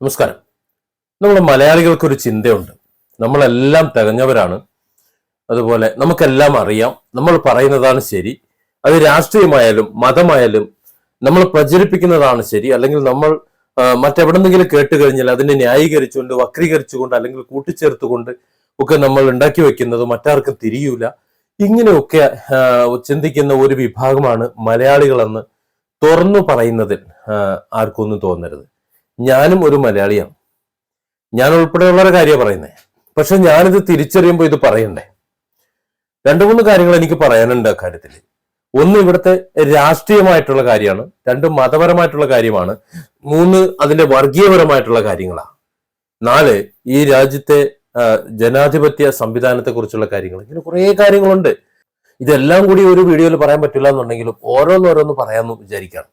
നമസ്കാരം. നമ്മൾ മലയാളികൾക്കൊരു ചിന്തയുണ്ട്. നമ്മളെല്ലാം തികഞ്ഞവരാണ്. അതുപോലെ നമുക്കെല്ലാം അറിയാം. നമ്മൾ പറയുന്നതാണ് ശരി. അത് രാഷ്ട്രീയമായാലും മതമായാലും നമ്മൾ പ്രചരിപ്പിക്കുന്നതാണ് ശരി. അല്ലെങ്കിൽ നമ്മൾ മറ്റെവിടെന്നെങ്കിലും കേട്ട് കഴിഞ്ഞാൽ അതിനെ ന്യായീകരിച്ചുകൊണ്ട് വക്രീകരിച്ചുകൊണ്ട് അല്ലെങ്കിൽ കൂട്ടിച്ചേർത്തുകൊണ്ട് ഒക്കെ നമ്മൾ ഉണ്ടാക്കി വെക്കുന്നത് മറ്റാർക്കും തിരിയൂല. ഇങ്ങനെയൊക്കെ ചിന്തിക്കുന്ന ഒരു വിഭാഗമാണ് മലയാളികളെന്ന് തുറന്നു പറയുന്നതിൽ ആർക്കൊന്നും തോന്നരുത്. ഞാനും ഒരു മലയാളിയാണ്. ഞാൻ ഉൾപ്പെടെയുള്ളവരുടെ കാര്യമാണ് പറയുന്നത് പക്ഷെ ഞാനിത് തിരിച്ചറിയുമ്പോൾ ഇത് പറയണ്ടേ? രണ്ടു മൂന്ന് കാര്യങ്ങൾ എനിക്ക് പറയാനുണ്ട് അക്കാര്യത്തിൽ ഒന്ന് ഇവിടുത്തെ രാഷ്ട്രീയമായിട്ടുള്ള കാര്യമാണ്. രണ്ട് മതപരമായിട്ടുള്ള കാര്യമാണ്. മൂന്ന് അതിന്റെ വർഗീയപരമായിട്ടുള്ള കാര്യങ്ങളാണ്. നാല് ഈ രാജ്യത്തെ ജനാധിപത്യ സംവിധാനത്തെ കുറിച്ചുള്ള കാര്യങ്ങൾ. ഇങ്ങനെ കുറേ കാര്യങ്ങളുണ്ട്. ഇതെല്ലാം കൂടി ഒരു വീഡിയോയിൽ പറയാൻ പറ്റില്ല എന്നുണ്ടെങ്കിലും ഓരോന്നോരോന്ന് പറയാമെന്ന് വിചാരിക്കണം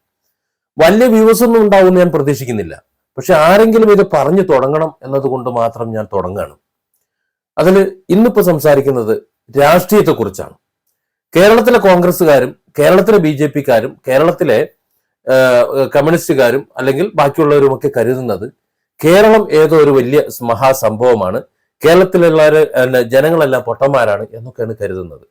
വലിയ വ്യൂസ് ഒന്നും ഉണ്ടാവുമെന്ന് ഞാൻ പ്രതീക്ഷിക്കുന്നില്ല. പക്ഷെ ആരെങ്കിലും ഇത് പറഞ്ഞു തുടങ്ങണം എന്നതുകൊണ്ട് മാത്രം ഞാൻ തുടങ്ങുകയാണ് അതിൽ ഇന്നിപ്പോൾ സംസാരിക്കുന്നത് രാഷ്ട്രീയത്തെക്കുറിച്ചാണ്. കേരളത്തിലെ കോൺഗ്രസ്സുകാരും കേരളത്തിലെ ബി ജെ പിക്കാരും കേരളത്തിലെ കമ്മ്യൂണിസ്റ്റുകാരും അല്ലെങ്കിൽ ബാക്കിയുള്ളവരുമൊക്കെ കരുതുന്നത് കേരളം ഏതോ ഒരു വലിയ മഹാസംഭവമാണ്. കേരളത്തിലുള്ള ജനങ്ങളെല്ലാം പൊട്ടന്മാരാണ് എന്നൊക്കെയാണ് കരുതുന്നത്.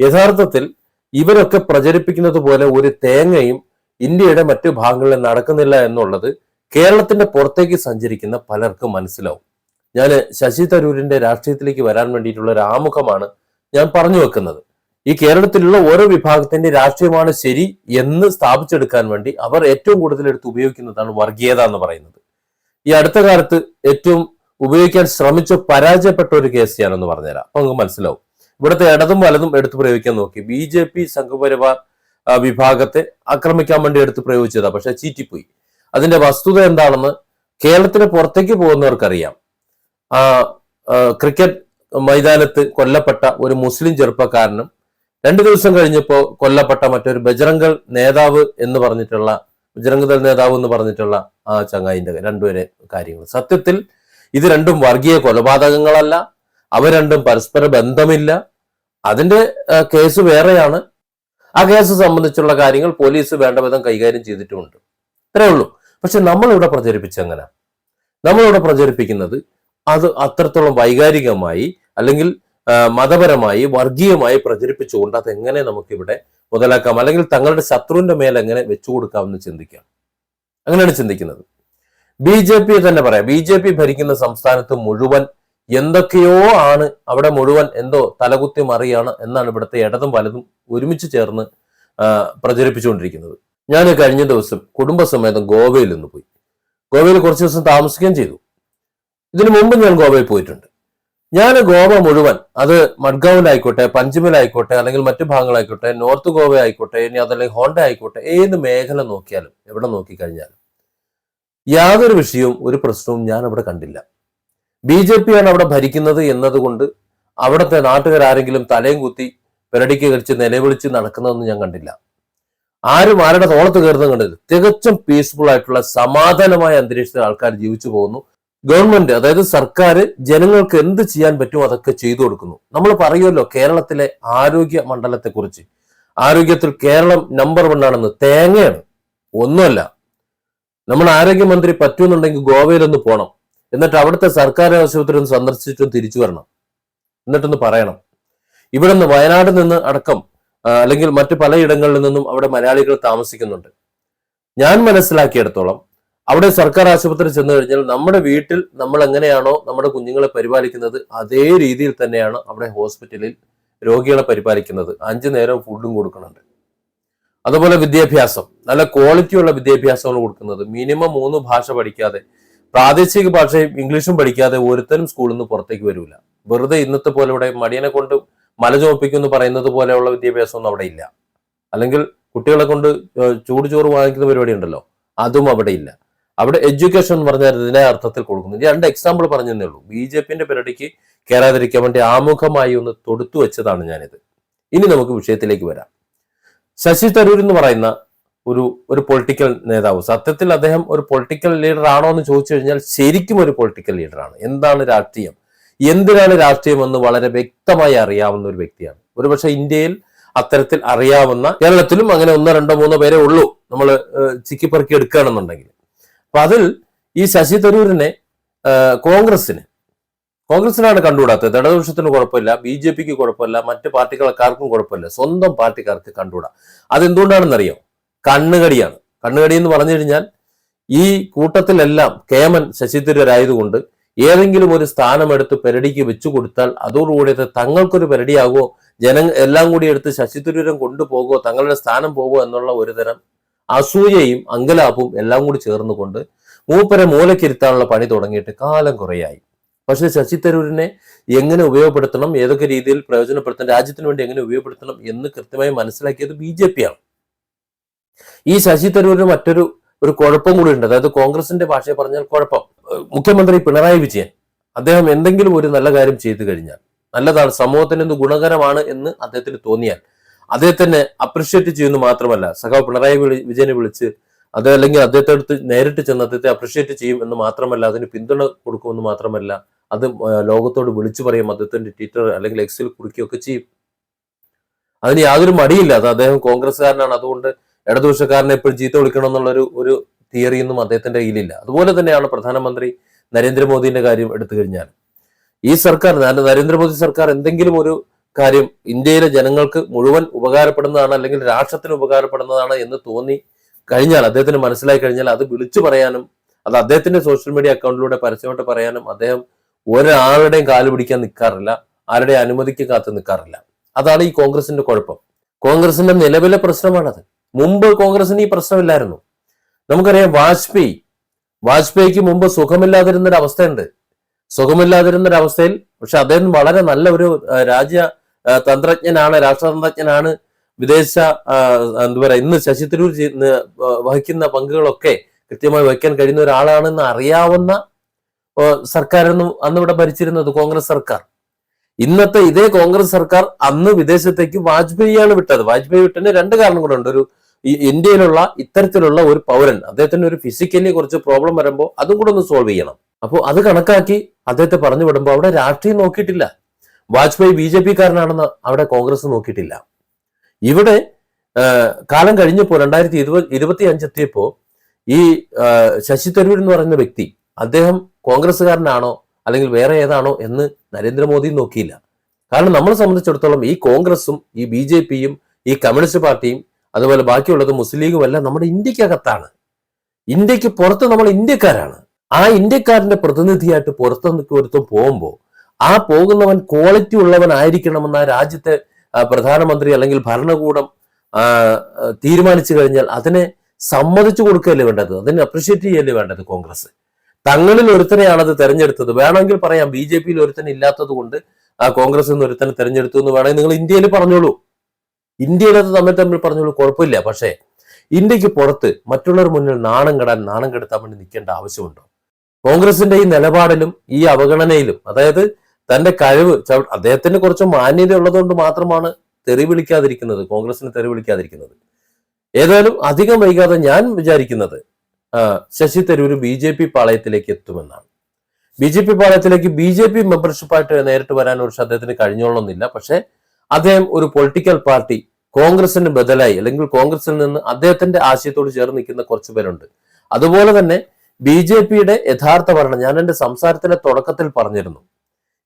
യഥാർത്ഥത്തിൽ ഇവരൊക്കെ പ്രചരിപ്പിക്കുന്നത് പോലെ ഒരു തേങ്ങയും ഇന്ത്യയുടെ മറ്റു ഭാഗങ്ങളിൽ നടക്കുന്നില്ല എന്നുള്ളത് കേരളത്തിന്റെ പുറത്തേക്ക് സഞ്ചരിക്കുന്ന പലർക്കും മനസ്സിലാവും. ഞാൻ ശശി തരൂരിന്റെ രാഷ്ട്രീയത്തിലേക്ക് വരാൻ വേണ്ടിയിട്ടുള്ള ഒരു ആമുഖമാണ് ഞാൻ പറഞ്ഞു വെക്കുന്നത്. ഈ കേരളത്തിലുള്ള ഓരോ വിഭാഗത്തിന്റെ രാഷ്ട്രീയമാണ് ശരി എന്ന് സ്ഥാപിച്ചെടുക്കാൻ വേണ്ടി അവർ ഏറ്റവും കൂടുതൽ എടുത്ത് ഉപയോഗിക്കുന്നതാണ് വർഗീയത എന്ന് പറയുന്നത്. ഈ അടുത്ത കാലത്ത് ഏറ്റവും ഉപയോഗിക്കാൻ ശ്രമിച്ച പരാജയപ്പെട്ട ഒരു കേസ് ഞാനൊന്ന് പറഞ്ഞുതരാം. അപ്പൊ നമുക്ക് മനസ്സിലാവും. ഇവിടുത്തെ ഇടതും വലതും എടുത്ത് പ്രയോഗിക്കാൻ നോക്കി. ബി ജെ പി സംഘപരിവാർ വിഭാഗത്തെ ആക്രമിക്കാൻ വേണ്ടി എടുത്ത് പ്രയോഗിച്ചതാ. പക്ഷെ ചീറ്റിപ്പോയി. അതിന്റെ വസ്തുത എന്താണെന്ന് കേരളത്തിന് പുറത്തേക്ക് പോകുന്നവർക്കറിയാം. ആ ക്രിക്കറ്റ് മൈതാനത്ത് കൊല്ലപ്പെട്ട ഒരു മുസ്ലിം ചെറുപ്പക്കാരനും രണ്ടു ദിവസം കഴിഞ്ഞപ്പോൾ കൊല്ലപ്പെട്ട മറ്റൊരു ബജറംഗൾ നേതാവ് എന്ന് പറഞ്ഞിട്ടുള്ള ബജറംഗദൾ നേതാവ് എന്ന് പറഞ്ഞിട്ടുള്ള ആ ചങ്ങായിന്റെ രണ്ടുപേരെ കാര്യങ്ങൾ. സത്യത്തിൽ ഇത് രണ്ടും വർഗീയ കൊലപാതകങ്ങളല്ല. അവ രണ്ടും പരസ്പര ബന്ധമില്ല. അതിന്റെ കേസ് വേറെയാണ്. ആ കേസ് സംബന്ധിച്ചുള്ള കാര്യങ്ങൾ പോലീസ് വേണ്ട വിധം കൈകാര്യം ചെയ്തിട്ടുമുണ്ട്. ഇത്രേ ഉള്ളൂ. പക്ഷെ നമ്മളിവിടെ പ്രചരിപ്പിച്ചെങ്ങനെ നമ്മളിവിടെ പ്രചരിപ്പിക്കുന്നത് അത് അത്രത്തോളം വൈകാരികമായി അല്ലെങ്കിൽ മതപരമായി വർഗീയമായി പ്രചരിപ്പിച്ചുകൊണ്ട് അതെങ്ങനെ നമുക്കിവിടെ മുതലാക്കാം? അല്ലെങ്കിൽ തങ്ങളുടെ ശത്രുവിന്റെ മേൽ എങ്ങനെ വെച്ചു കൊടുക്കാമെന്ന് ചിന്തിക്കാം. അങ്ങനെയാണ് ചിന്തിക്കുന്നത്. ബി ജെ പി തന്നെ പറയാം. ബി ജെ പി ഭരിക്കുന്ന സംസ്ഥാനത്ത് മുഴുവൻ എന്തൊക്കെയോ ആണ് അവിടെ മുഴുവൻ എന്തോ തലകുത്തി മറിയാണ് എന്നാണ് ഇവിടുത്തെ ഇടതും വലതും ഒരുമിച്ച് ചേർന്ന് പ്രചരിപ്പിച്ചുകൊണ്ടിരിക്കുന്നത്. ഞാൻ കഴിഞ്ഞ ദിവസം കുടുംബസമേതം ഗോവയിൽ നിന്ന് പോയി. ഗോവയിൽ കുറച്ച് ദിവസം താമസിക്കുകയും ചെയ്തു. ഇതിനു മുമ്പ് ഞാൻ ഗോവയിൽ പോയിട്ടുണ്ട്. ഞാൻ ഗോവ മുഴുവൻ അത് മഡ്ഗാവിലായിക്കോട്ടെ പഞ്ചമിലായിക്കോട്ടെ അല്ലെങ്കിൽ മറ്റു ഭാഗങ്ങളായിക്കോട്ടെ നോർത്ത് ഗോവ ആയിക്കോട്ടെ ഇനി അതല്ലെങ്കിൽ ഹോണ്ട ആയിക്കോട്ടെ ഏത് മേഖല നോക്കിയാലും എവിടെ നോക്കിക്കഴിഞ്ഞാലും യാതൊരു വിഷയവും ഒരു പ്രശ്നവും ഞാൻ അവിടെ കണ്ടില്ല. ബി ജെ പി ആണ് അവിടെ ഭരിക്കുന്നത് എന്നതുകൊണ്ട് അവിടുത്തെ നാട്ടുകാരെങ്കിലും തലയും കുത്തി പെരടിക്ക് കഴിച്ച് നിലവിളിച്ച് നടക്കുന്നതൊന്നും ഞാൻ കണ്ടില്ല. ആരും ആരുടെ തോളത്ത് കയറുന്നത് കണ്ടില്ല. തികച്ചും പീസ്ഫുൾ ആയിട്ടുള്ള സമാധാനമായ അന്തരീക്ഷത്തിൽ ആൾക്കാർ ജീവിച്ചു പോകുന്നു. ഗവൺമെന്റ് അതായത് സർക്കാർ ജനങ്ങൾക്ക് എന്ത് ചെയ്യാൻ പറ്റുമോ അതൊക്കെ ചെയ്തു കൊടുക്കുന്നു. നമ്മൾ പറയുമല്ലോ കേരളത്തിലെ ആരോഗ്യ മണ്ഡലത്തെ കുറിച്ച് ആരോഗ്യത്തിൽ കേരളം നമ്പർ വൺ ആണെന്ന് തേങ്ങയാണ്. ഒന്നുമല്ല. നമ്മൾ ആരോഗ്യമന്ത്രി പറ്റുമെന്നുണ്ടെങ്കിൽ ഗോവയിലൊന്ന് പോകണം എന്നിട്ട് അവിടുത്തെ സർക്കാർ ആശുപത്രി ഒന്ന് സന്ദർശിച്ചിട്ടും തിരിച്ചു വരണം. എന്നിട്ടൊന്ന് പറയണം. ഇവിടെ നിന്ന് വയനാട് നിന്ന് അടക്കം അല്ലെങ്കിൽ മറ്റു പലയിടങ്ങളിൽ നിന്നും അവിടെ മലയാളികൾ താമസിക്കുന്നുണ്ട്. ഞാൻ മനസ്സിലാക്കിയെടുത്തോളം അവിടെ സർക്കാർ ആശുപത്രി ചെന്ന് കഴിഞ്ഞാൽ നമ്മുടെ വീട്ടിൽ നമ്മൾ എങ്ങനെയാണോ നമ്മുടെ കുഞ്ഞുങ്ങളെ പരിപാലിക്കുന്നത് അതേ രീതിയിൽ തന്നെയാണ് അവിടെ ഹോസ്പിറ്റലിൽ രോഗികളെ പരിപാലിക്കുന്നത്. അഞ്ചു നേരം ഫുഡും കൊടുക്കുന്നുണ്ട്. അതുപോലെ വിദ്യാഭ്യാസം. നല്ല ക്വാളിറ്റിയുള്ള വിദ്യാഭ്യാസമാണ് കൊടുക്കുന്നത്. മിനിമം മൂന്ന് ഭാഷ പഠിക്കാതെ പ്രാദേശിക ഭാഷയും ഇംഗ്ലീഷും പഠിക്കാതെ ഒരുത്തരും സ്കൂളിൽ നിന്ന് പുറത്തേക്ക് വരില്ല വെറുതെ ഇന്നത്തെ പോലെ ഇവിടെ മടിയനെ കൊണ്ട് മല ചോപ്പിക്കും എന്ന് പറയുന്നത് പോലെയുള്ള വിദ്യാഭ്യാസമൊന്നും അവിടെ ഇല്ല. അല്ലെങ്കിൽ കുട്ടികളെ കൊണ്ട് ചൂട് ചോറ് വാങ്ങിക്കുന്ന പരിപാടി ഉണ്ടല്ലോ അതും അവിടെ ഇല്ല. അവിടെ എഡ്യൂക്കേഷൻ എന്ന് പറഞ്ഞാൽ ഇതിനെ അർത്ഥത്തിൽ കൊടുക്കുന്നു. രണ്ട് എക്സാമ്പിൾ പറഞ്ഞു പറഞ്ഞതേ ഉള്ളൂ. ബി ജെ പിന്റെ പരിപാടിക്ക് കയറാതിരിക്കാൻ വേണ്ടി ആമുഖമായി ഒന്ന് തൊടുത്തു വെച്ചതാണ് ഞാനിത്. ഇനി നമുക്ക് വിഷയത്തിലേക്ക് വരാം. ശശി തരൂർ എന്ന് പറയുന്ന ഒരു ഒരു പൊളിറ്റിക്കൽ നേതാവ് സത്യത്തിൽ അദ്ദേഹം ഒരു പൊളിറ്റിക്കൽ ലീഡർ ആണോ എന്ന് ചോദിച്ചു കഴിഞ്ഞാൽ ശരിക്കും ഒരു പൊളിറ്റിക്കൽ ലീഡറാണ് എന്താണ് രാഷ്ട്രീയം? എന്തിനാണ് രാഷ്ട്രീയം എന്ന് വളരെ വ്യക്തമായി അറിയാവുന്ന ഒരു വ്യക്തിയാണ്. ഒരുപക്ഷെ ഇന്ത്യയിൽ അത്തരത്തിൽ അറിയാവുന്ന കേരളത്തിലും അങ്ങനെ ഒന്നോ രണ്ടോ മൂന്നോ പേരെ ഉള്ളൂ. നമ്മൾ ചിക്കിപ്പറക്കി എടുക്കുകയാണെന്നുണ്ടെങ്കിൽ. അപ്പൊ അതിൽ ഈ ശശി തരൂരിനെ കോൺഗ്രസിന് കോൺഗ്രസിനാണ് കണ്ടുകൂടാത്തത്. ഇടതുപക്ഷത്തിന് കുഴപ്പമില്ല ബി ജെ പിക്ക് കുഴപ്പമില്ല മറ്റ് പാർട്ടികൾക്കാർക്കും കുഴപ്പമില്ല. സ്വന്തം പാർട്ടിക്കാർക്ക് കണ്ടുകൂടാ. അതെന്തുകൊണ്ടാണെന്നറിയോ? കണ്ണുകടിയാണ്. കണ്ണുകടി എന്ന് പറഞ്ഞു കഴിഞ്ഞാൽ ഈ കൂട്ടത്തിലെല്ലാം കേമൻ ശശി തരൂരായതുകൊണ്ട് ഏതെങ്കിലും ഒരു സ്ഥാനമെടുത്ത് പെരടിക്ക് വെച്ചു കൊടുത്താൽ അതോടുകൂടി അത് തങ്ങൾക്കൊരു പെരടിയാകുമോ? ജന എല്ലാം കൂടി എടുത്ത് ശശി തരൂരം കൊണ്ടുപോകുമോ? തങ്ങളുടെ സ്ഥാനം പോകുമോ എന്നുള്ള ഒരു തരം അസൂയയും അങ്കലാപ്പും എല്ലാം കൂടി ചേർന്നുകൊണ്ട് മൂപ്പരെ മൂലക്കിരുത്താനുള്ള പണി തുടങ്ങിയിട്ട് കാലം കുറയായി. പക്ഷെ ശശി തരൂരിനെ എങ്ങനെ ഉപയോഗപ്പെടുത്തണം? ഏതൊക്കെ രീതിയിൽ പ്രയോജനപ്പെടുത്തണം? രാജ്യത്തിന് വേണ്ടി എങ്ങനെ ഉപയോഗപ്പെടുത്തണം എന്ന് കൃത്യമായി മനസ്സിലാക്കിയത് ബി ജെ പി ആണ്. ഈ ശശി തരൂരിന് മറ്റൊരു ഒരു കുഴപ്പം കൂടി ഉണ്ട്. അതായത് കോൺഗ്രസിന്റെ ഭാഷയെ പറഞ്ഞാൽ കുഴപ്പം. മുഖ്യമന്ത്രി പിണറായി വിജയൻ അദ്ദേഹം എന്തെങ്കിലും ഒരു നല്ല കാര്യം ചെയ്തു കഴിഞ്ഞാൽ നല്ലതാണ് സമൂഹത്തിന് എന്ത് ഗുണകരമാണ് എന്ന് അദ്ദേഹത്തിന് തോന്നിയാൽ അദ്ദേഹത്തിനെ അപ്രിഷ്യേറ്റ് ചെയ്യുന്നു മാത്രമല്ല സഖാവ് പിണറായി വിജയനെ വിളിച്ച് അദ്ദേഹം അല്ലെങ്കിൽ അദ്ദേഹത്തെ അടുത്ത് നേരിട്ട് ചെന്ന് അദ്ദേഹത്തെ അപ്രിഷ്യേറ്റ് ചെയ്യും എന്ന് മാത്രമല്ല അതിന് പിന്തുണ കൊടുക്കുമെന്ന് മാത്രമല്ല അത് ലോകത്തോട് വിളിച്ചു പറയും അദ്ദേഹത്തിന്റെ ട്വിറ്റർ അല്ലെങ്കിൽ എക്സിൽ കുറിക്കുകയൊക്കെ ചെയ്യും. അതിന് യാതൊരു മടിയില്ല അത് അദ്ദേഹം കോൺഗ്രസ്സുകാരനാണ് അതുകൊണ്ട് ഇടതുപക്ഷക്കാരനെ എപ്പോഴും ചീത്ത വിളിക്കണം എന്നുള്ളൊരു ഒരു തിയറിയൊന്നും അദ്ദേഹത്തിന്റെ കയ്യിലില്ല. അതുപോലെ തന്നെയാണ് പ്രധാനമന്ത്രി നരേന്ദ്രമോദിന്റെ കാര്യം എടുത്തു കഴിഞ്ഞാൽ. ഈ സർക്കാർ നര- നരേന്ദ്രമോദി സർക്കാർ എന്തെങ്കിലും ഒരു കാര്യം ഇന്ത്യയിലെ ജനങ്ങൾക്ക് മുഴുവൻ ഉപകാരപ്പെടുന്നതാണ് അല്ലെങ്കിൽ രാഷ്ട്രത്തിന് ഉപകാരപ്പെടുന്നതാണ് എന്ന് തോന്നി കഴിഞ്ഞാൽ അദ്ദേഹത്തിന് മനസ്സിലായി കഴിഞ്ഞാൽ അത് വിളിച്ചു പറയാനും അത് അദ്ദേഹത്തിന്റെ സോഷ്യൽ മീഡിയ അക്കൗണ്ടിലൂടെ പരസ്യമായിട്ട് പറയാനും അദ്ദേഹം ഒരാളുടെയും കാൽ പിടിക്കാൻ നിൽക്കാറില്ല ആരുടെ അനുമതിക്ക് കാത്തു നിൽക്കാറില്ല അതാണ് ഈ കോൺഗ്രസിന്റെ കുഴപ്പം. കോൺഗ്രസിന്റെ നിലവിലെ പ്രശ്നമാണത്. മുമ്പ് കോൺഗ്രസിന് ഈ പ്രശ്നമില്ലായിരുന്നു. നമുക്കറിയാം വാജ്പേയി. വാജ്പേയിക്ക് മുമ്പ് സുഖമില്ലാതിരുന്ന ഒരു അവസ്ഥയുണ്ട് സുഖമില്ലാതിരുന്ന ഒരു അവസ്ഥയിൽ പക്ഷെ അദ്ദേഹം വളരെ നല്ല ഒരു രാജ്യ തന്ത്രജ്ഞനാണ് രാഷ്ട്രതന്ത്രജ്ഞനാണ്. വിദേശ എന്താ പറയാ ഇന്ന് ശശി തരൂർ വഹിക്കുന്ന പങ്കുകളൊക്കെ കൃത്യമായി വഹിക്കാൻ കഴിയുന്ന ഒരാളാണെന്ന് അറിയാവുന്ന സർക്കാരെന്ന് അന്നിവിടെ ഭരിച്ചിരുന്നത് കോൺഗ്രസ് സർക്കാർ. ഇന്നത്തെ ഇതേ കോൺഗ്രസ് സർക്കാർ അന്ന് വിദേശത്തേക്ക് വാജ്പേയിയാണ് വിട്ടത്. വാജ്പേയി വിട്ടതിന് രണ്ട് കാരണം കൂടെ കാരണങ്ങളുണ്ട് ഒരു ഈ ഇന്ത്യയിലുള്ള ഇത്തരത്തിലുള്ള ഒരു പൗരൻ അദ്ദേഹത്തിന് ഒരു ഫിസിക്കലി കുറച്ച് പ്രോബ്ലം വരുമ്പോൾ അതും കൂടെ ഒന്ന് സോൾവ് ചെയ്യണം. അപ്പോൾ അത് കണക്കാക്കി അദ്ദേഹത്തെ പറഞ്ഞു വിടുമ്പോൾ അവിടെ രാഷ്ട്രീയം നോക്കിയിട്ടില്ല. വാജ്പേയി ബി ജെ പിക്കാരനാണെന്ന് അവിടെ കോൺഗ്രസ് നോക്കിയിട്ടില്ല. ഇവിടെ കാലം കഴിഞ്ഞപ്പോൾ രണ്ടായിരത്തി ഇരുപത് ഇരുപത്തി അഞ്ചെത്തിയപ്പോ ഈ ശശി തരൂർ എന്ന് പറയുന്ന വ്യക്തി അദ്ദേഹം കോൺഗ്രസ്സുകാരനാണോ അല്ലെങ്കിൽ വേറെ ഏതാണോ എന്ന് നരേന്ദ്രമോദി നോക്കിയില്ല. കാരണം നമ്മളെ സംബന്ധിച്ചിടത്തോളം ഈ കോൺഗ്രസും ഈ ബി ജെ പിയും ഈ കമ്മ്യൂണിസ്റ്റ് പാർട്ടിയും അതുപോലെ ബാക്കിയുള്ളത് മുസ്ലിം ലീഗും എല്ലാം നമ്മുടെ ഇന്ത്യക്കകത്താണ്. ഇന്ത്യയ്ക്ക് പുറത്ത് നമ്മൾ ഇന്ത്യക്കാരാണ്. ആ ഇന്ത്യക്കാരന്റെ പ്രതിനിധിയായിട്ട് പുറത്തുനിന്ന് ഒരുത്തും പോകുമ്പോൾ ആ പോകുന്നവൻ ക്വാളിറ്റി ഉള്ളവനായിരിക്കണമെന്ന് ആ രാജ്യത്തെ പ്രധാനമന്ത്രി അല്ലെങ്കിൽ ഭരണകൂടം തീരുമാനിച്ചു കഴിഞ്ഞാൽ അതിനെ സമ്മതിച്ചു കൊടുക്കുകയല്ലേ വേണ്ടത്? അതിനെ അപ്രിഷ്യേറ്റ് ചെയ്യല്ലേ വേണ്ടത് കോൺഗ്രസ്? തങ്ങളിൽ ഒരുത്തനെയാണ് അത് തെരഞ്ഞെടുത്തത്. വേണമെങ്കിൽ പറയാം ബി ജെ പിയിൽ ഒരുത്തൻ ഇല്ലാത്തത് കൊണ്ട് ആ കോൺഗ്രസ് നിന്ന് ഒരുത്തനെ തെരഞ്ഞെടുത്തു എന്ന് വേണമെങ്കിൽ നിങ്ങൾ ഇന്ത്യയിൽ പറഞ്ഞോളൂ. ഇന്ത്യയിൽ അത് തമ്മിൽ തമ്മിൽ പറഞ്ഞോളൂ കുഴപ്പമില്ല. പക്ഷേ ഇന്ത്യയ്ക്ക് പുറത്ത് മറ്റുള്ളവർ മുന്നിൽ നാണം കെടാൻ നാണം കെടുത്താൻ വേണ്ടി നിൽക്കേണ്ട ആവശ്യമുണ്ടോ? കോൺഗ്രസിന്റെ ഈ നിലപാടിലും ഈ അവഗണനയിലും അതായത് തന്റെ കഴിവ് അദ്ദേഹത്തിന് കുറച്ച് മാന്യത ഉള്ളതുകൊണ്ട് മാത്രമാണ് തെറി വിളിക്കാതിരിക്കുന്നത് കോൺഗ്രസിന് തെറി വിളിക്കാതിരിക്കുന്നത്. ഏതായാലും അധികം വൈകാതെ ഞാൻ വിചാരിക്കുന്നത് Shashi Tharoor B J P പാളയത്തിലേക്ക് എത്തുമെന്നാണ്. ബി ജെ പി പാളയത്തിലേക്ക് ബി ജെ പി മെമ്പർഷിപ്പായിട്ട് നേരിട്ട് വരാൻ ഒരു അദ്ദേഹത്തിന് കഴിഞ്ഞോളണമെന്നില്ല. പക്ഷെ അദ്ദേഹം ഒരു പൊളിറ്റിക്കൽ പാർട്ടി കോൺഗ്രസിന് ബദലായി അല്ലെങ്കിൽ കോൺഗ്രസിൽ നിന്ന് അദ്ദേഹത്തിന്റെ ആശയത്തോട് ചേർന്ന് നിൽക്കുന്ന കുറച്ചു പേരുണ്ട്. അതുപോലെ തന്നെ ബി ജെ പിയുടെ യഥാർത്ഥ ഭരണം ഞാൻ എന്റെ സംസാരത്തിന്റെ തുടക്കത്തിൽ പറഞ്ഞിരുന്നു.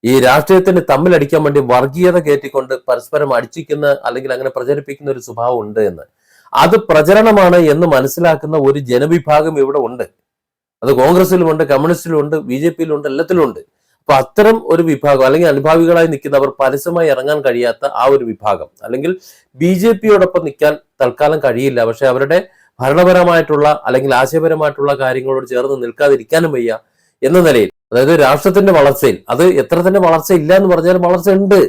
ഈ രാഷ്ട്രീയത്തിന് തമ്മിലടിക്കാൻ വേണ്ടി വർഗീയത കയറ്റിക്കൊണ്ട് പരസ്പരം അടിച്ചിക്കുന്ന അല്ലെങ്കിൽ അങ്ങനെ പ്രചരിപ്പിക്കുന്ന ഒരു സ്വഭാവം ഉണ്ട് എന്ന്. അത് പ്രചരണമാണ് എന്ന് മനസ്സിലാക്കുന്ന ഒരു ജനവിഭാഗം ഇവിടെ ഉണ്ട്. അത് കോൺഗ്രസിലുമുണ്ട് കമ്മ്യൂണിസ്റ്റിലുമുണ്ട് ബി ജെ പിയിലുണ്ട് എല്ലാത്തിലും ഉണ്ട്. അപ്പൊ അത്തരം ഒരു വിഭാഗം അല്ലെങ്കിൽ അനുഭാവികളായി നിൽക്കുന്നവർ പരസ്യമായി ഇറങ്ങാൻ കഴിയാത്ത ആ ഒരു വിഭാഗം. അല്ലെങ്കിൽ ബി ജെ പിയോടൊപ്പം നിൽക്കാൻ തൽക്കാലം കഴിയില്ല. പക്ഷെ അവരുടെ ഭരണപരമായിട്ടുള്ള അല്ലെങ്കിൽ ആശയപരമായിട്ടുള്ള കാര്യങ്ങളോട് ചേർന്ന് നിൽക്കാതിരിക്കാനും വയ്യ എന്ന നിലയിൽ. അതായത് രാഷ്ട്രത്തിന്റെ വളർച്ചയിൽ. അത് എത്ര തന്നെ വളർച്ച ഇല്ല എന്ന് പറഞ്ഞാൽ വളർച്ച ഉണ്ട്.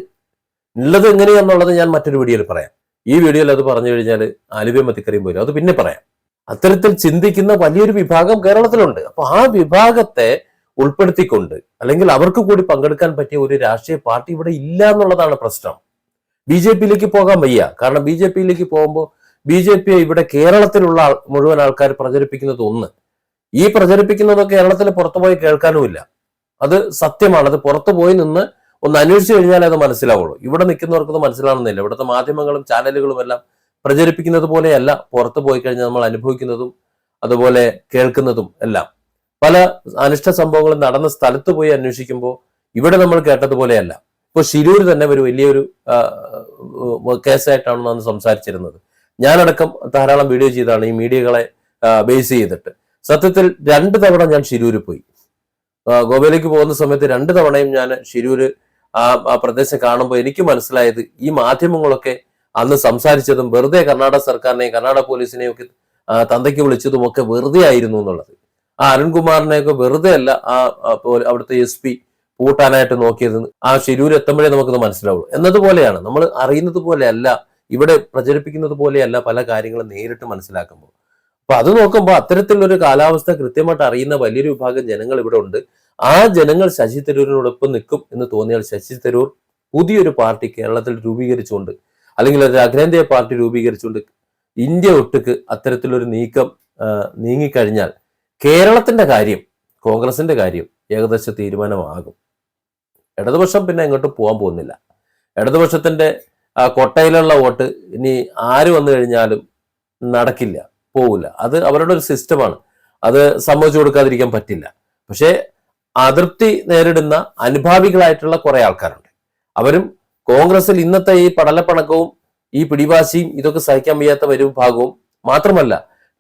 ഉള്ളത് എങ്ങനെയാന്നുള്ളത് ഞാൻ മറ്റൊരു വീഡിയോയിൽ പറയാം. ഈ വീഡിയോയിൽ അത് പറഞ്ഞു കഴിഞ്ഞാൽ ആലുവ്യം മത്തിക്കറിയും പോലും. അത് പിന്നെ പറയാം. അത്തരത്തിൽ ചിന്തിക്കുന്ന വലിയൊരു വിഭാഗം കേരളത്തിലുണ്ട്. അപ്പൊ ആ വിഭാഗത്തെ ഉൾപ്പെടുത്തിക്കൊണ്ട് അല്ലെങ്കിൽ അവർക്ക് കൂടി പങ്കെടുക്കാൻ പറ്റിയ ഒരു രാഷ്ട്രീയ പാർട്ടി ഇവിടെ ഇല്ല എന്നുള്ളതാണ് പ്രശ്നം. ബി ജെ പിയിലേക്ക് പോകാൻ വയ്യ. കാരണം ബി ജെ പിയിലേക്ക് പോകുമ്പോൾ ബി ജെ പി ഇവിടെ കേരളത്തിലുള്ള മുഴുവൻ ആൾക്കാർ പ്രചരിപ്പിക്കുന്നത് ഒന്ന്. ഈ പ്രചരിപ്പിക്കുന്നത് കേരളത്തിൽ പുറത്തുപോയി കേൾക്കാനുമില്ല. അത് സത്യമാണ്. അത് പുറത്തു പോയി നിന്ന് ഒന്ന് അന്വേഷിച്ചു കഴിഞ്ഞാലേ അത് മനസ്സിലാവുള്ളൂ. ഇവിടെ നിൽക്കുന്നവർക്കൊന്നും അത് മനസ്സിലാവുന്നില്ല. ഇവിടുത്തെ മാധ്യമങ്ങളും ചാനലുകളും എല്ലാം പ്രചരിപ്പിക്കുന്നത് പോലെയല്ല. പുറത്തു പോയി കഴിഞ്ഞാൽ നമ്മൾ അനുഭവിക്കുന്നതും അതുപോലെ കേൾക്കുന്നതും എല്ലാം. പല അനിഷ്ട സംഭവങ്ങളും നടന്ന സ്ഥലത്ത് പോയി അന്വേഷിക്കുമ്പോൾ ഇവിടെ നമ്മൾ കേട്ടതുപോലെയല്ല. ഇപ്പൊ ശിരൂർ തന്നെ ഒരു വലിയൊരു കേസായിട്ടാണ് അന്ന് സംസാരിച്ചിരുന്നത്. ഞാനടക്കം ധാരാളം വീഡിയോ ചെയ്താണ് ഈ മീഡിയകളെ ബേസ് ചെയ്തിട്ട്. സത്യത്തിൽ രണ്ട് തവണ ഞാൻ ശിരൂര് പോയി. ഗോവയിലേക്ക് പോകുന്ന സമയത്ത് രണ്ട് തവണയും ഞാൻ ശിരൂര് ആ പ്രദേശം കാണുമ്പോൾ എനിക്ക് മനസ്സിലായത് ഈ മാധ്യമങ്ങളൊക്കെ അന്ന് സംസാരിച്ചതും വെറുതെ കർണാടക സർക്കാരിനെയും കർണാടക പോലീസിനെയും ഒക്കെ തന്തയ്ക്ക് വിളിച്ചതും ഒക്കെ വെറുതെ ആയിരുന്നു എന്നുള്ളത്. ആ അരുൺകുമാറിനെയൊക്കെ വെറുതെ അല്ല ആ അവിടുത്തെ എസ് പി പൂട്ടാനായിട്ട് നോക്കിയത്. ആ ഷിരൂർ എത്തുമ്പോഴേ നമുക്കത് മനസ്സിലാവുള്ളൂ. എന്നതുപോലെയാണ് നമ്മൾ അറിയുന്നത് പോലെയല്ല ഇവിടെ പ്രചരിപ്പിക്കുന്നത് പോലെയല്ല പല കാര്യങ്ങളും നേരിട്ട് മനസ്സിലാക്കുമ്പോൾ. അപ്പൊ അത് നോക്കുമ്പോൾ അത്തരത്തിലൊരു കാലാവസ്ഥ കൃത്യമായിട്ട് അറിയുന്ന വലിയൊരു വിഭാഗം ജനങ്ങൾ ഇവിടെ ഉണ്ട്. ആ ജനങ്ങൾ ശശി തരൂരിനോടൊപ്പം നിൽക്കും എന്ന് തോന്നിയാൽ ശശി തരൂർ പുതിയൊരു പാർട്ടി കേരളത്തിൽ രൂപീകരിച്ചുകൊണ്ട് അല്ലെങ്കിൽ ഒരു അഖിലേന്ത്യാ പാർട്ടി രൂപീകരിച്ചുകൊണ്ട് ഇന്ത്യ ഒട്ടുക്ക് അത്തരത്തിലൊരു നീക്കം നീങ്ങിക്കഴിഞ്ഞാൽ കേരളത്തിന്റെ കാര്യം കോൺഗ്രസിന്റെ കാര്യം ഏകദേശ തീരുമാനമാകും. ഇടതുപക്ഷം പിന്നെ ഇങ്ങോട്ട് പോകാൻ പോകുന്നില്ല. ഇടതുപക്ഷത്തിന്റെ കൊട്ടയിലുള്ള വോട്ട് ഇനി ആര് വന്നു കഴിഞ്ഞാലും നടക്കില്ല പോവില്ല. അത് അവരുടെ ഒരു സിസ്റ്റമാണ്. അത് സമ്മതിച്ചു കൊടുക്കാതിരിക്കാൻ പറ്റില്ല. പക്ഷേ അതൃപ്തി നേരിടുന്ന അനുഭാവികളായിട്ടുള്ള കുറെ ആൾക്കാരുണ്ട്. അവരും കോൺഗ്രസിൽ ഇന്നത്തെ ഈ പടലപ്പണക്കവും ഈ പിടിവാശിയും ഇതൊക്കെ സഹിക്കാൻ വയ്യാത്ത വരും ഭാഗവും മാത്രമല്ല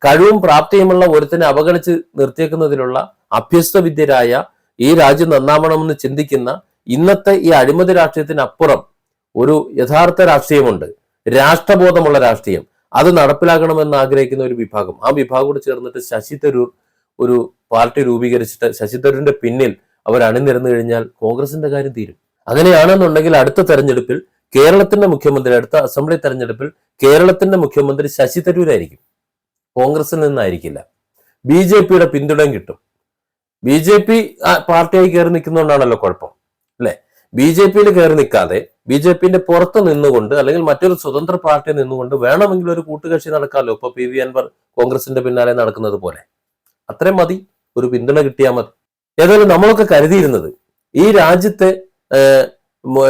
കഴിവും പ്രാപ്തിയുമുള്ള ഒരുത്തിനെ അവഗണിച്ച് നിർത്തിയേക്കുന്നതിലുള്ള അഭ്യസ്ത വിദ്യരായ ഈ രാജ്യം നന്നാവണമെന്ന് ചിന്തിക്കുന്ന ഇന്നത്തെ ഈ അഴിമതി രാഷ്ട്രീയത്തിനപ്പുറം ഒരു യഥാർത്ഥ രാഷ്ട്രീയമുണ്ട്. രാഷ്ട്രബോധമുള്ള രാഷ്ട്രീയം. അത് നടപ്പിലാക്കണമെന്ന് ആഗ്രഹിക്കുന്ന ഒരു വിഭാഗം. ആ വിഭാഗം ചേർന്നിട്ട് ശശി തരൂർ ഒരു പാർട്ടി രൂപീകരിച്ചിട്ട് ശശി തരൂരിന്റെ പിന്നിൽ അവർ അണിനിരന്നു കഴിഞ്ഞാൽ കോൺഗ്രസിന്റെ കാര്യം തീരും. അങ്ങനെയാണെന്നുണ്ടെങ്കിൽ അടുത്ത തെരഞ്ഞെടുപ്പിൽ കേരളത്തിന്റെ മുഖ്യമന്ത്രി അടുത്ത അസംബ്ലി തെരഞ്ഞെടുപ്പിൽ കേരളത്തിന്റെ മുഖ്യമന്ത്രി ശശി തരൂരായിരിക്കും. കോൺഗ്രസിൽ നിന്നായിരിക്കില്ല. ബി ജെ പിയുടെ പിന്തുണയും കിട്ടും. ബി ജെ പി പാർട്ടിയായി കയറി നിൽക്കുന്നതുകൊണ്ടാണല്ലോ കുഴപ്പം അല്ലെ? ബി ജെ പിയിൽ കയറി നിൽക്കാതെ ബി ജെ പിന്റെ പുറത്ത് നിന്നുകൊണ്ട് അല്ലെങ്കിൽ മറ്റൊരു സ്വതന്ത്ര പാർട്ടി നിന്നുകൊണ്ട് വേണമെങ്കിൽ ഒരു കൂട്ടുകക്ഷി നടക്കാമല്ലോ ഇപ്പൊ പി വി അൻവർ കോൺഗ്രസിന്റെ പിന്നാലെ നടക്കുന്നത് പോലെ. അത്രയും മതി ഒരു പിന്തുണ കിട്ടിയാൽ മതി. ഏതായാലും നമ്മളൊക്കെ കരുതിയിരുന്നത് ഈ രാജ്യത്തെ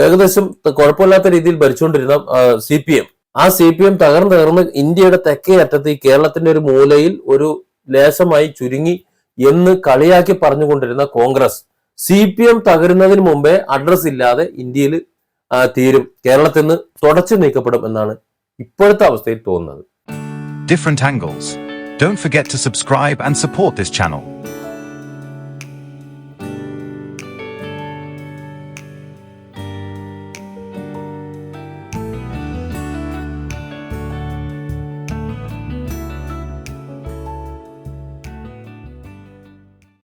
ഏകദേശം കുഴപ്പമില്ലാത്ത രീതിയിൽ ഭരിച്ചുകൊണ്ടിരുന്ന സി പി എം ആ സി പി എം തകർന്ന് തകർന്ന് ഇന്ത്യയുടെ തെക്കേ അറ്റത്ത് ഈ കേരളത്തിന്റെ ഒരു മൂലയിൽ ഒരു ലേശമായി ചുരുങ്ങി എന്ന് കളിയാക്കി പറഞ്ഞുകൊണ്ടിരുന്ന കോൺഗ്രസ്. സി പി എം തകരുന്നതിന് മുമ്പേ അഡ്രസ് ഇല്ലാതെ ഇന്ത്യയിൽ തീരും. കേരളത്തിൽ നിന്ന് തുടച്ചു നീക്കപ്പെടും എന്നാണ് ഇപ്പോഴത്തെ അവസ്ഥയിൽ തോന്നുന്നത്. Different angles don't forget to subscribe and support this channel.